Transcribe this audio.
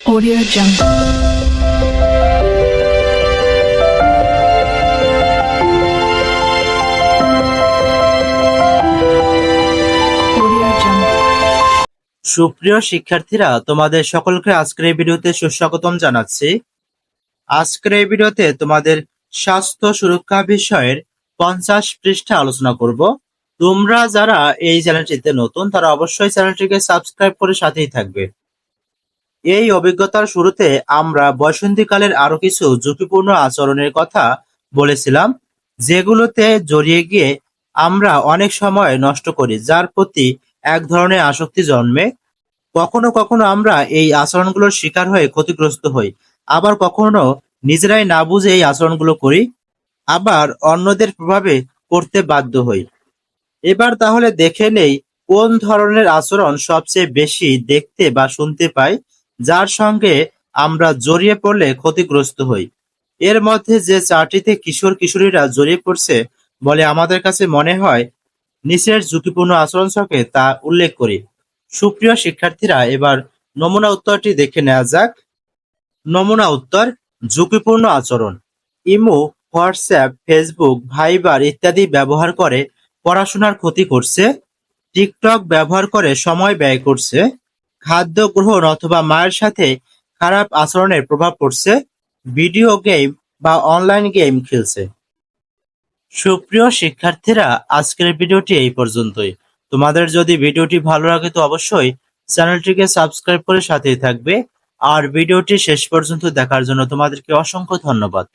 Audio Jungle. সুপ্রিয় শিক্ষার্থীরা, তোমাদের সকলকে আজকের এই ভিডিওতে সুস্বাগতম জানাচ্ছি। আজকের এই ভিডিওতে তোমাদের স্বাস্থ্য সুরক্ষা বিষয়ের পঞ্চাশ পৃষ্ঠা আলোচনা করব। তোমরা যারা এই চ্যানেলটিতে নতুন, তারা অবশ্যই চ্যানেলটিকে সাবস্ক্রাইব করে সাথেই থাকবে। এই অভিজ্ঞতার শুরুতে আমরা বসন্তীকালের আরও কিছু ঝুঁকিপূর্ণ আচরণের কথা বলেছিলাম, যেগুলোতে জড়িয়ে গিয়ে আমরা অনেক সময় নষ্ট করি, যার প্রতি এক ধরনের আসক্তি জন্মে। কখনো কখনো আমরা এই আচরণগুলোর শিকার হয়ে ক্ষতিগ্রস্ত হই, আবার কখনো নিজেরাই না বুঝে এই আচরণগুলো করি, আবার অন্যদের প্রভাবে করতে বাধ্য হই। এবার তাহলে দেখে নেই কোন ধরনের আচরণ সবচেয়ে বেশি দেখতে বা শুনতে পাই যার সঙ্গে আমরা জড়িয়ে পড়লে ক্ষতিগ্রস্ত হই। এর মধ্যে যে চারটিতে কিশোর কিশোরীরা জড়িয়ে পড়ছে বলে আমাদের কাছে মনে হয়, নিচের ঝুঁকিপূর্ণ আচরণ ছকে তা উল্লেখ করি। সুপ্রিয় শিক্ষার্থীরা, এবার নমুনা উত্তরটি দেখে নেওয়া যাক। নমুনা উত্তর, ঝুঁকিপূর্ণ আচরণ। ইমো, হোয়াটসঅ্যাপ, ফেসবুক, ভাইবার ইত্যাদি ব্যবহার করে পড়াশোনার ক্ষতি করছে। টিকটক ব্যবহার করে সময় ব্যয় করছে। খাদ্য গ্রহণ অথবা মায়ের সাথে খারাপ আচরণের প্রভাব পড়ছে, ভিডিও গেম বা অনলাইন গেম খেলছে। সুপ্রিয় শিক্ষার্থীরা, আজকের ভিডিওটি এই পর্যন্তই। তোমাদের যদি ভিডিওটি ভালো লাগে তো অবশ্যই চ্যানেলটিকে সাবস্ক্রাইব করে সাথেই থাকবে। আর ভিডিওটি শেষ পর্যন্ত দেখার জন্য তোমাদেরকে অসংখ্য ধন্যবাদ।